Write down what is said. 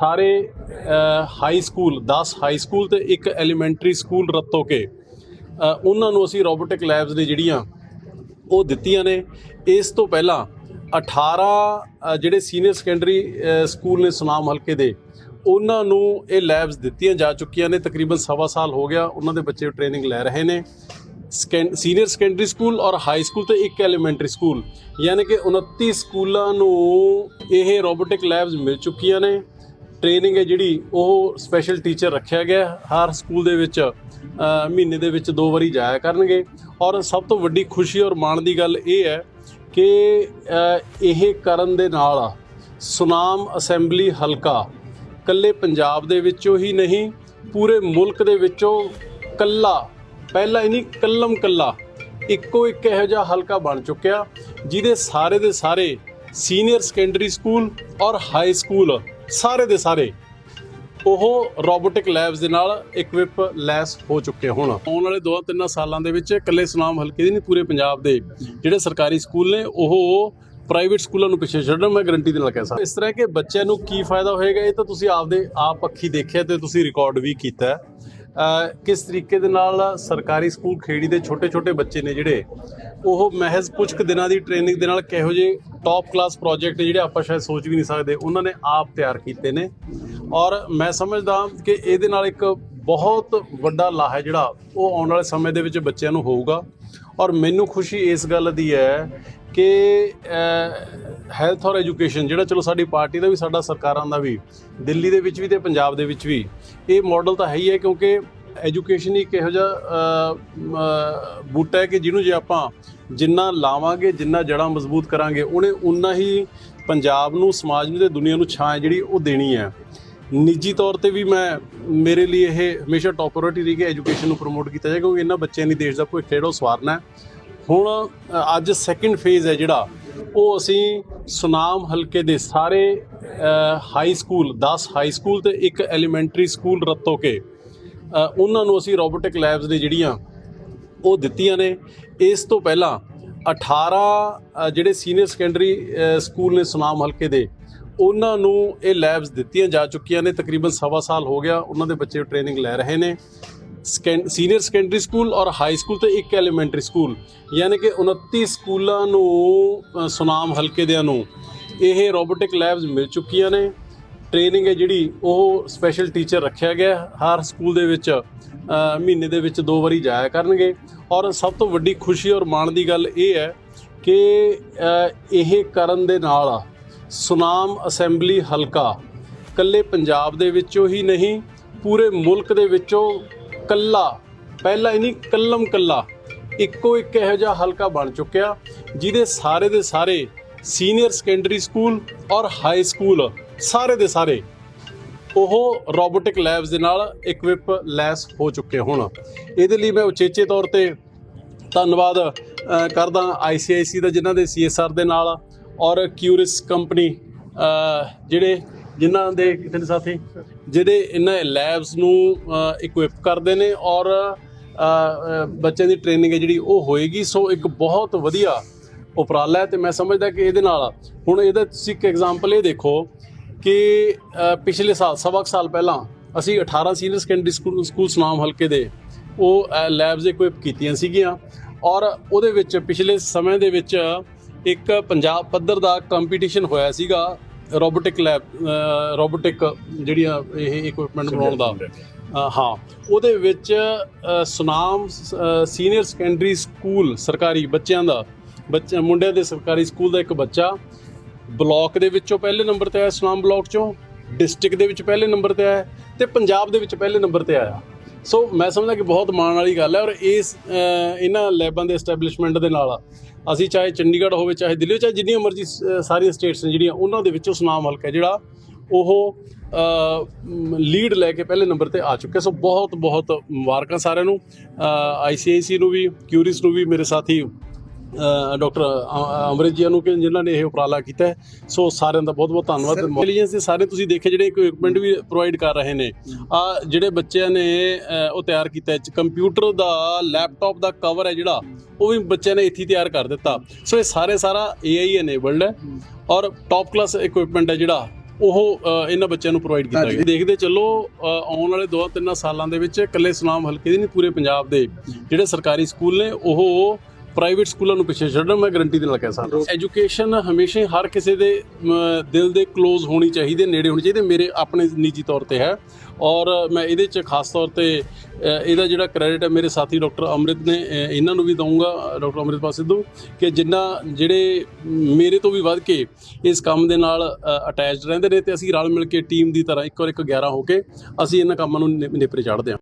ਸਾਰੇ high school 10 high school ਤੇ ਇੱਕ ਐਲੀਮੈਂਟਰੀ ਸਕੂਲ ਰੱਤੋ ਕੇ ਉਹਨਾਂ ਨੂੰ ਅਸੀਂ ਰੋਬੋਟਿਕ ਲੈਬਸ ਨੇ ਜਿਹੜੀਆਂ ਉਹ ਦਿੱਤੀਆਂ ਨੇ। ਇਸ ਤੋਂ ਪਹਿਲਾਂ 18 ਜਿਹੜੇ ਸੀਨੀਅਰ ਸੈਕੰਡਰੀ ਸਕੂਲ ਨੇ ਸੁਨਾਮ ਹਲਕੇ ਦੇ, ਉਹਨਾਂ ਨੂੰ ਇਹ ਲੈਬਸ ਦਿੱਤੀਆਂ ਜਾ ਚੁੱਕੀਆਂ ਨੇ। ਤਕਰੀਬਨ ਸਵਾ ਸਾਲ ਹੋ ਗਿਆ ਉਹਨਾਂ ਦੇ ਬੱਚੇ ਟ੍ਰੇਨਿੰਗ ਲੈ ਰਹੇ ਨੇ। ਸੀਨੀਅਰ ਸੈਕੰਡਰੀ ਸਕੂਲ ਔਰ ਹਾਈ ਸਕੂਲ ਤੇ ਇੱਕ ਐਲੀਮੈਂਟਰੀ ਸਕੂਲ ਯਾਨੀ ਕਿ 29 ਸਕੂਲਾਂ ਨੂੰ ਇਹ ਰੋਬੋਟਿਕ ਲੈਬਸ ਮਿਲ ਚੁੱਕੀਆਂ ਨੇ। ਟ੍ਰੇਨਿੰਗ ਹੈ ਜਿਹੜੀ ਉਹ ਸਪੈਸ਼ਲ ਟੀਚਰ ਰੱਖਿਆ ਗਿਆ। ਹਰ ਸਕੂਲ ਦੇ ਵਿੱਚ ਮਹੀਨੇ ਦੇ ਵਿੱਚ ਦੋ ਵਾਰੀ ਜਾਇਆ ਕਰਨਗੇ। ਔਰ ਸਭ ਤੋਂ ਵੱਡੀ ਖੁਸ਼ੀ ਔਰ ਮਾਣ ਦੀ ਗੱਲ ਇਹ ਹੈ ਕਿ ਇਹ ਕਰਨ ਦੇ ਨਾਲ ਸੁਨਾਮ ਅਸੈਂਬਲੀ ਹਲਕਾ ਕੱਲੇ ਪੰਜਾਬ ਦੇ ਵਿੱਚੋਂ ਹੀ ਨਹੀਂ, ਪੂਰੇ ਮੁਲਕ ਦੇ ਵਿੱਚੋਂ ਕੱਲਾ ਪਹਿਲਾ ਹੀ ਨਹੀਂ ਕੱਲਮ ਕੱਲਾ ਇੱਕੋ ਇੱਕ ਇਹੋ ਜਿਹਾ ਹਲਕਾ ਬਣ ਚੁੱਕਿਆ, ਜਿਹਦੇ ਸਾਰੇ ਦੇ ਸਾਰੇ ਸੀਨੀਅਰ ਸੈਕੰਡਰੀ ਸਕੂਲ ਔਰ ਹਾਈ ਸਕੂਲ ਸਾਰੇ ਦੇ ਸਾਰੇ ਉਹ ਰੋਬੋਟਿਕ ਲੈਬਸ ਦੇ ਨਾਲ ਇਕਵਿਪ ਲੈਸ ਹੋ ਚੁੱਕੇ ਹੋਣ। ਆਉਣ ਵਾਲੇ 2-3 ਸਾਲਾਂ ਦੇ ਵਿੱਚ ਇਕੱਲੇ ਸੁਨਾਮ ਹਲਕੇ ਦੇ ਨਹੀਂ, ਪੂਰੇ ਪੰਜਾਬ ਦੇ ਜਿਹੜੇ ਸਰਕਾਰੀ ਸਕੂਲ ਨੇ, ਉਹ ਪ੍ਰਾਈਵੇਟ ਸਕੂਲਾਂ ਨੂੰ ਪਿੱਛੇ ਛੱਡਣ ਮੈਂ ਗਰੰਟੀ ਦੇ ਨਾਲ ਕਹਿ ਸਕਦਾ। ਇਸ ਤਰ੍ਹਾਂ ਕਿ ਬੱਚਿਆਂ ਨੂੰ ਕੀ ਫਾਇਦਾ ਹੋਏਗਾ, ਇਹ ਤਾਂ ਤੁਸੀਂ ਆਪਦੇ ਆਪ ਅੱਖੀ ਦੇਖਿਆ ਤੇ ਤੁਸੀਂ ਰਿਕਾਰਡ ਵੀ ਕੀਤਾ। ਕਿਸ ਤਰੀਕੇ ਦੇ ਨਾਲ ਸਰਕਾਰੀ ਸਕੂਲ ਖੇੜੀ ਦੇ ਛੋਟੇ-ਛੋਟੇ ਬੱਚੇ ਨੇ ਜਿਹੜੇ ਉਹ ਮਹਿਜ਼ ਕੁਝ ਕੁ ਦਿਨਾਂ ਦੀ ਟ੍ਰੇਨਿੰਗ ਦੇ ਨਾਲ ਕਿਹੋ ਜਿਹੇ ਟੌਪ ਕਲਾਸ ਪ੍ਰੋਜੈਕਟ ਜਿਹੜੇ ਆਪਾਂ ਸ਼ਾਇਦ ਸੋਚ ਵੀ ਨਹੀਂ ਸਕਦੇ। ਉਹਨਾਂ ਨੇ ਆਪ ਤਿਆਰ ਕੀਤੇ ਨੇ। ਔਰ ਮੈਂ ਸਮਝਦਾ ਕਿ ਇਹਦੇ ਨਾਲ ਇੱਕ ਬਹੁਤ ਵੱਡਾ ਲਾਹਾ ਜਿਹੜਾ ਉਹ ਆਉਣ ਵਾਲੇ ਸਮੇਂ ਦੇ ਵਿੱਚ ਬੱਚਿਆਂ ਨੂੰ ਹੋਊਗਾ। ਔਰ ਮੈਨੂੰ ਖੁਸ਼ੀ ਇਸ ਗੱਲ ਦੀ ਹੈ ਕਿ ਹੈਲਥ ਔਰ ਐਜੂਕੇਸ਼ਨ ਜਿਹੜਾ ਚਲੋ ਸਾਡੀ ਪਾਰਟੀ ਦਾ ਵੀ, ਸਾਡਾ ਸਰਕਾਰਾਂ ਦਾ ਵੀ, ਦਿੱਲੀ ਦੇ ਵਿੱਚ ਵੀ ਤੇ ਪੰਜਾਬ ਦੇ ਵਿੱਚ ਵੀ ਇਹ ਮਾਡਲ ਤਾਂ ਹੈ ਹੀ ਹੈ ਕਿਉਂਕਿ ਐਜੂਕੇਸ਼ਨ ਹੀ ਇੱਕ ਇਹੋ ਜਿਹਾ ਬੂਟਾ ਹੈ ਕਿ ਜਿਹਨੂੰ ਜੇ ਆਪਾਂ ਜਿੰਨਾ ਲਾਵਾਂਗੇ, ਜਿੰਨਾ ਜੜਾਂ ਮਜ਼ਬੂਤ ਕਰਾਂਗੇ, ਉਹਨੇ ਉਨਾ ਹੀ ਪੰਜਾਬ ਨੂੰ, ਸਮਾਜ ਨੂੰ ਤੇ ਦੁਨੀਆ ਨੂੰ ਛਾਂ ਹੈ ਜਿਹੜੀ ਉਹ ਦੇਣੀ ਹੈ। ਨਿੱਜੀ ਤੌਰ ਤੇ ਵੀ ਮੈਂ, ਮੇਰੇ ਲਈ ਇਹ ਹਮੇਸ਼ਾ ਟੌਪ ਪ੍ਰਾਇੋਰਟੀ ਰਹੀ ਕਿ ਐਜੂਕੇਸ਼ਨ ਨੂੰ ਪ੍ਰਮੋਟ ਕੀਤਾ ਜਾਏ, ਕਿਉਂਕਿ ਇਹਨਾਂ ਬੱਚਿਆਂ ਦੀ ਦੇਸ਼ ਦਾ ਭਵਿੱਖ ਜਿਹੜਾ ਸਵਾਰਨਾ ਹੈ। ਹੁਣ ਅੱਜ ਸੈਕਿੰਡ ਫੇਜ਼ ਹੈ ਜਿਹੜਾ, ਉਹ ਅਸੀਂ ਸੁਨਾਮ ਹਲਕੇ ਦੇ ਸਾਰੇ ਹਾਈ ਸਕੂਲ 10 ਹਾਈ ਸਕੂਲ ਤੇ ਇੱਕ ਐਲੀਮੈਂਟਰੀ ਸਕੂਲ ਰੱਤੋ ਕੇ ਉਹਨਾਂ ਨੂੰ ਅਸੀਂ ਰੋਬੋਟਿਕ ਲੈਬਸ ਨੇ ਜਿਹੜੀਆਂ ਉਹ ਦਿੱਤੀਆਂ ਨੇ। ਇਸ ਤੋਂ ਪਹਿਲਾਂ 18 ਜਿਹੜੇ ਸੀਨੀਅਰ ਸੈਕੰਡਰੀ ਸਕੂਲ ਨੇ ਸੁਨਾਮ ਹਲਕੇ ਦੇ, ਉਹਨਾਂ ਨੂੰ ਇਹ ਲੈਬਸ ਦਿੱਤੀਆਂ ਜਾ ਚੁੱਕੀਆਂ ਨੇ। ਤਕਰੀਬਨ ਸਵਾ ਸਾਲ ਹੋ ਗਿਆ ਉਹਨਾਂ ਦੇ ਬੱਚੇ ਟ੍ਰੇਨਿੰਗ ਲੈ ਰਹੇ ਨੇ। ਸੀਨੀਅਰ ਸੈਕੰਡਰੀ ਸਕੂਲ ਔਰ ਹਾਈ ਸਕੂਲ ਤੇ ਇੱਕ ਐਲੀਮੈਂਟਰੀ ਸਕੂਲ। ਯਾਨੀ ਕਿ 29 ਸਕੂਲਾਂ ਨੂੰ ਸੁਨਾਮ ਹਲਕੇ ਦਿਆਂ ਨੂੰ ਇਹ ਰੋਬੋਟਿਕ ਲੈਬਸ ਮਿਲ ਚੁੱਕੀਆਂ ਨੇ। ਟ੍ਰੇਨਿੰਗ ਹੈ ਜਿਹੜੀ, ਉਹ ਸਪੈਸ਼ਲ ਟੀਚਰ ਰੱਖਿਆ ਗਿਆ। ਹਰ ਸਕੂਲ ਦੇ ਵਿੱਚ ਮਹੀਨੇ ਦੇ ਵਿੱਚ ਦੋ ਵਾਰੀ ਜਾਇਆ ਕਰਨਗੇ। ਔਰ ਸਭ ਤੋਂ ਵੱਡੀ ਖੁਸ਼ੀ ਔਰ ਮਾਣ ਦੀ ਗੱਲ ਇਹ ਹੈ ਕਿ ਇਹ ਕਰਨ ਦੇ ਨਾਲ ਸੁਨਾਮ ਅਸੈਂਬਲੀ ਹਲਕਾ ਕੱਲੇ ਪੰਜਾਬ ਦੇ ਵਿੱਚੋਂ ਹੀ ਨਹੀਂ, ਪੂਰੇ ਮੁਲਕ ਦੇ ਵਿੱਚੋਂ ਕੱਲਾ ਪਹਿਲਾ ਹੀ ਨਹੀਂ ਕੱਲਮ ਕੱਲਾ ਇੱਕੋ ਇੱਕ ਇਹੋ ਜਿਹਾ ਹਲਕਾ ਬਣ ਚੁੱਕਿਆ, ਜਿਹਦੇ ਸਾਰੇ ਦੇ ਸਾਰੇ ਸੀਨੀਅਰ ਸੈਕੰਡਰੀ ਸਕੂਲ ਔਰ ਹਾਈ ਸਕੂਲ ਸਾਰੇ ਦੇ ਸਾਰੇ ਉਹ ਰੋਬੋਟਿਕ ਲੈਬਸ ਦੇ ਨਾਲ ਇਕਵਿਪ ਲੈਸ ਹੋ ਚੁੱਕੇ ਹੋਣ। ਇਹਦੇ ਲਈ ਮੈਂ ਉਚੇਚੇ ਤੌਰ ਤੇ ਧੰਨਵਾਦ ਅ, ਕਰਦਾ ICIC ਦਾ ਜਿਨ੍ਹਾਂ ਦੇ CSR ਦੇ ਨਾਲ ਔਰ ਕਿਊਰਿਸ ਕੰਪਨੀ ਜਿਹੜੇ ਜਿਨ੍ਹਾਂ ਦੇ ਕਿਤੇ ਨੇ ਸਾਥੀ ਜਿਹੜੇ ਇਹਨਾਂ ਲੈਬਸ ਨੂੰ ਇਕਵਿਪ ਕਰਦੇ ਨੇ ਔਰ ਬੱਚਿਆਂ ਦੀ ਟ੍ਰੇਨਿੰਗ ਹੈ ਜਿਹੜੀ ਉਹ ਹੋਏਗੀ। ਸੋ ਇੱਕ ਬਹੁਤ ਵਧੀਆ ਉਪਰਾਲਾ ਹੈ ਤੇ ਮੈਂ ਸਮਝਦਾ ਕਿ ਇਹਦੇ ਨਾਲ ਹੁਣ ਇਹਦਾ ਤੁਸੀਂ ਇੱਕ ਐਗਜ਼ਾਮਪਲ ਇਹ ਦੇਖੋ ਕਿ ਪਿਛਲੇ ਸਾਲ ਸਵਾ ਸਾਲ ਪਹਿਲਾਂ ਅਸੀਂ 18 senior secondary school school Sunam ਹਲਕੇ ਦੇ ਉਹ ਲੈਬਸ ਇਕਵਿਪ ਕੀਤੀਆਂ ਸੀਗੀਆਂ ਔਰ ਉਹਦੇ ਵਿੱਚ ਪਿਛਲੇ ਸਮੇਂ ਦੇ ਵਿੱਚ ਇੱਕ ਪੰਜਾਬ ਪੱਧਰ ਦਾ ਕੰਪੀਟੀਸ਼ਨ ਹੋਇਆ ਸੀਗਾ ਰੋਬੋਟਿਕ ਲੈਬ ਰੋਬੋਟਿਕ ਜਿਹੜੀਆਂ ਇਹ ਇਕਵਿਪਮੈਂਟ ਬਣਾਉਣ ਦਾ। ਹਾਂ ਉਹਦੇ ਵਿੱਚ ਸੁਨਾਮ ਸੀਨੀਅਰ ਸੈਕੰਡਰੀ ਸਕੂਲ ਸਰਕਾਰੀ ਬੱਚਿਆਂ ਦਾ ਬੱਚਾ ਮੁੰਡਿਆਂ ਦੇ ਸਰਕਾਰੀ ਸਕੂਲ ਦਾ ਇੱਕ ਬੱਚਾ ਬਲਾਕ ਦੇ ਵਿੱਚੋਂ ਪਹਿਲੇ ਨੰਬਰ ਤੇ ਆਇਆ ਸੁਨਾਮ ਬਲਾਕ ਚੋਂ ਡਿਸਟ੍ਰਿਕਟ ਦੇ ਵਿੱਚ ਪਹਿਲੇ ਨੰਬਰ ਤੇ ਆਇਆ ਤੇ ਪੰਜਾਬ ਦੇ ਵਿੱਚ ਪਹਿਲੇ ਨੰਬਰ ਤੇ ਆਇਆ। ਸੋ ਮੈਂ ਸਮਝਦਾ ਕਿ ਬਹੁਤ ਮਾਣ ਵਾਲੀ ਗੱਲ ਹੈ ਔਰ ਇਸ ਇਹਨਾਂ ਲੈਬਾਂ ਦੇ ਐਸਟੈਬਲਿਸ਼ਮੈਂਟ ਦੇ ਨਾਲ ਅਸੀਂ ਚਾਹੇ ਚੰਡੀਗੜ੍ਹ ਹੋਵੇ ਚਾਹੇ ਦਿੱਲੀ ਹੋਵੇ, ਚਾਹੇ ਜਿੰਨੀਆਂ ਮਰਜ਼ੀ ਸਾਰੀਆਂ ਸਟੇਟਸ ਨੇ ਜਿਹੜੀਆਂ ਉਹਨਾਂ ਦੇ ਵਿੱਚੋਂ ਸੁਨਾਮ ਹਲਕਾ ਹੈ ਜਿਹੜਾ ਉਹ ਲੀਡ ਲੈ ਕੇ ਪਹਿਲੇ ਨੰਬਰ ਤੇ ਆ ਚੁੱਕੇ ਸੋ ਬਹੁਤ ਬਹੁਤ ਮੁਬਾਰਕਾਂ ਸਾਰਿਆਂ ਨੂੰ ਆਈਸੀਆਈਸੀ ਨੂੰ ਵੀ ਕਿਊਰਿਸ ਨੂੰ ਵੀ ਮੇਰੇ ਸਾਥੀ ਡਾਕਟਰ ਅਮਰਿਤ ਜੀ ਨੂੰ ਕਿ ਜਿਨ੍ਹਾਂ ਨੇ ਇਹ ਉਪਰਾਲਾ ਕੀਤਾ। ਸੋ ਸਾਰਿਆਂ ਦਾ ਬਹੁਤ ਬਹੁਤ ਧੰਨਵਾਦ ਇੰਟੈਲੀਜੈਂਸ ਦੇ ਸਾਰੇ ਤੁਸੀਂ ਦੇਖੇ ਜਿਹੜੇ ਇਕਵਿਪਮੈਂਟ ਵੀ ਪ੍ਰੋਵਾਈਡ ਕਰ ਰਹੇ ਨੇ ਆ ਜਿਹੜੇ ਬੱਚਿਆਂ ਨੇ ਉਹ ਤਿਆਰ ਕੀਤਾ ਕੰਪਿਊਟਰ ਦਾ ਲੈਪਟਾਪ ਦਾ ਕਵਰ ਹੈ ਜਿਹੜਾ ਉਹ ਵੀ ਬੱਚਿਆਂ ਨੇ ਇੱਥੇ ਤਿਆਰ ਕਰ ਦਿੱਤਾ। ਸੋ ਇਹ ਸਾਰੇ ਸਾਰਾ AI ਅਨੇਬਲਡ ਹੈ ਔਰ ਟੌਪ ਕਲਾਸ ਇਕਵਿਪਮੈਂਟ ਹੈ ਜਿਹੜਾ ਉਹ ਇਹਨਾਂ ਬੱਚਿਆਂ ਨੂੰ ਪ੍ਰੋਵਾਈਡ ਕੀਤਾ ਗਿਆ। ਦੇਖਦੇ ਚੱਲੋ ਆਉਣ ਵਾਲੇ 2-3 ਸਾਲਾਂ ਦੇ ਵਿੱਚ ਇਕੱਲੇ ਸੁਨਾਮ ਹਲਕੇ ਦੇ ਨਹੀਂ ਪੂਰੇ ਪੰਜਾਬ ਦੇ ਜਿਹੜੇ ਸਰਕਾਰੀ ਸਕੂਲ ਨੇ ਉਹ ਪ੍ਰਾਈਵੇਟ ਸਕੂਲਾਂ ਨੂੰ ਪਿੱਛੇ ਛੱਡਣ ਮੈਂ ਗਰੰਟੀ ਦੇ ਨਾਲ ਕਹਿ ਸਕਦਾ ਐਜੂਕੇਸ਼ਨ ਹਮੇਸ਼ਾ ਹਰ ਕਿਸੇ ਦੇ ਦਿਲ ਦੇ ক্লোਜ਼ ਹੋਣੀ ਚਾਹੀਦੀ ਹੈ ਨੇੜੇ ਹੋਣੀ ਚਾਹੀਦੀ ਮੇਰੇ ਆਪਣੇ ਨਿੱਜੀ ਤੌਰ ਤੇ ਹੈ। ਔਰ ਮੈਂ ਇਹਦੇ 'ਚ ਖਾਸ ਤੌਰ ਤੇ ਇਹਦਾ ਜਿਹੜਾ ਕ੍ਰੈਡਿਟ ਹੈ ਮੇਰੇ ਸਾਥੀ ਡਾਕਟਰ ਅੰਮ੍ਰਿਤ ਨੇ ਇਹਨਾਂ ਨੂੰ ਵੀ ਦਊਂਗਾ ਡਾਕਟਰ ਅੰਮ੍ਰਿਤਪਾਲ ਸਿੱਧੂ ਕਿ ਜਿੰਨਾ ਜਿਹੜੇ ਮੇਰੇ ਤੋਂ ਵੀ ਵੱਧ ਕੇ ਇਸ ਕੰਮ ਦੇ ਨਾਲ ਅਟੈਚਡ ਰਹਿੰਦੇ ਨੇ ਤੇ ਅਸੀਂ ਰਲ ਮਿਲ ਕੇ ਟੀਮ ਦੀ ਤਰ੍ਹਾਂ ਇੱਕ ਔਰ ਇੱਕ 11 ਹੋ ਕੇ ਅਸੀਂ ਇਹਨਾਂ ਕੰਮਾਂ ਨੂੰ ਨਿ- ਨੇਪਰੇ ਚਾੜਦੇ ਹਾਂ।